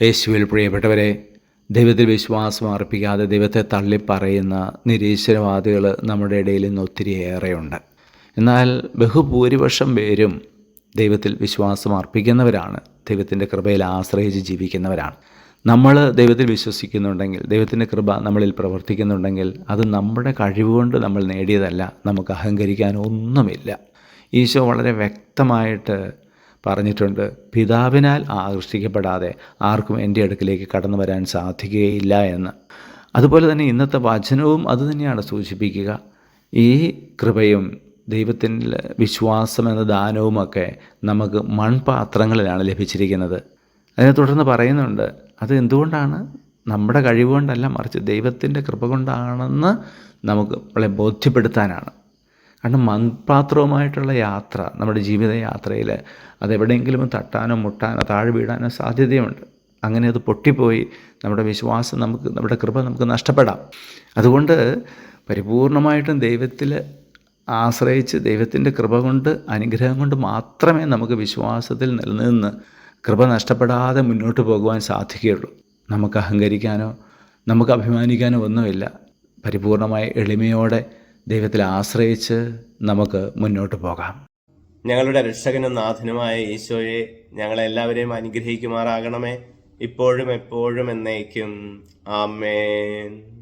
യേശുവിൽ പ്രിയപ്പെട്ടവരെ ദൈവത്തിൽ വിശ്വാസം അർപ്പിക്കാതെ ദൈവത്തെ തള്ളിപ്പറയുന്ന നിരീശ്വരവാദികൾ നമ്മുടെ ഇടയിൽ ഇന്ന് ഒത്തിരിയേറെയുണ്ട്. എന്നാൽ ബഹുഭൂരിപക്ഷം പേരും ദൈവത്തിൽ വിശ്വാസം അർപ്പിക്കുന്നവരാണ് ദൈവത്തിന്റെ കൃപയിൽ ആശ്രയിച്ച് ജീവിക്കുന്നവരാണ്. നമ്മൾ ദൈവത്തിൽ വിശ്വസിക്കുന്നുണ്ടെങ്കിൽ ദൈവത്തിന്റെ കൃപ നമ്മളിൽ പ്രവർത്തിക്കുന്നുണ്ടെങ്കിൽ അത് നമ്മുടെ കഴിവുകൊണ്ട് നമ്മൾ നേടിയതല്ല നമുക്ക് അഹങ്കരിക്കാൻ ഒന്നുമില്ല ഈശോ വളരെ വ്യക്തമായിട്ട് പറഞ്ഞിട്ടുണ്ട് പിതാവിനാൽ ആകർഷിക്കപ്പെടാതെ ആർക്കും എന്റെ അടുക്കിലേക്ക് കടന്നു വരാൻ സാധിക്കുകയില്ല എന്ന്. അതുപോലെ തന്നെ ഇന്നത്തെ വചനവും അതുതന്നെയാണ് സൂചിപ്പിക്കുക. ഈ കൃപയും ദൈവത്തിൽ വിശ്വാസം എന്ന ദാനവുമൊക്കെ നമുക്ക് മൺപാത്രങ്ങളിലാണ് ലഭിച്ചിരിക്കുന്നത്. അതിനെ തുടർന്ന് പറയുന്നുണ്ട് അത് എന്തുകൊണ്ടാണ്? നമ്മുടെ കഴിവുകൊണ്ടല്ല മറിച്ച് ദൈവത്തിന്റെ കൃപ കൊണ്ടാണെന്ന് നമുക്ക് നമ്മളെ ബോധ്യപ്പെടുത്താനാണ്. കാരണം മൺപാത്രവുമായിട്ടുള്ള യാത്ര നമ്മുടെ ജീവിത യാത്രയിൽ അതെവിടെയെങ്കിലും തട്ടാനോ മുട്ടാനോ താഴെ വീഴാനോ സാധ്യതയുണ്ട്. അങ്ങനെ അത് പൊട്ടിപ്പോയി നമ്മുടെ വിശ്വാസം നമുക്ക് നമ്മുടെ കൃപ നമുക്ക് നഷ്ടപ്പെടാം. അതുകൊണ്ട് പരിപൂർണമായിട്ടും ദൈവത്തിൽ ആശ്രയിച്ച് ദൈവത്തിന്റെ കൃപ കൊണ്ട് അനുഗ്രഹം കൊണ്ട് മാത്രമേ നമുക്ക് വിശ്വാസത്തിൽ നിലനിന്ന് കൃപ നഷ്ടപ്പെടാതെ മുന്നോട്ട് പോകുവാൻ സാധിക്കുകയുള്ളൂ. നമുക്ക് അഹങ്കരിക്കാനോ നമുക്ക് അഭിമാനിക്കാനോ ഒന്നുമില്ല. പരിപൂർണമായ എളിമയോടെ ദൈവത്തിൽ ആശ്രയിച്ച് നമുക്ക് മുന്നോട്ട് പോകാം. ഞങ്ങളുടെ രക്ഷകനും നാഥനുമായ ഈശോയെ ഞങ്ങളെല്ലാവരെയും അനുഗ്രഹിക്കുമാറാകണമേ. ഇപ്പോഴും എപ്പോഴും എന്നേക്കും. ആമേൻ.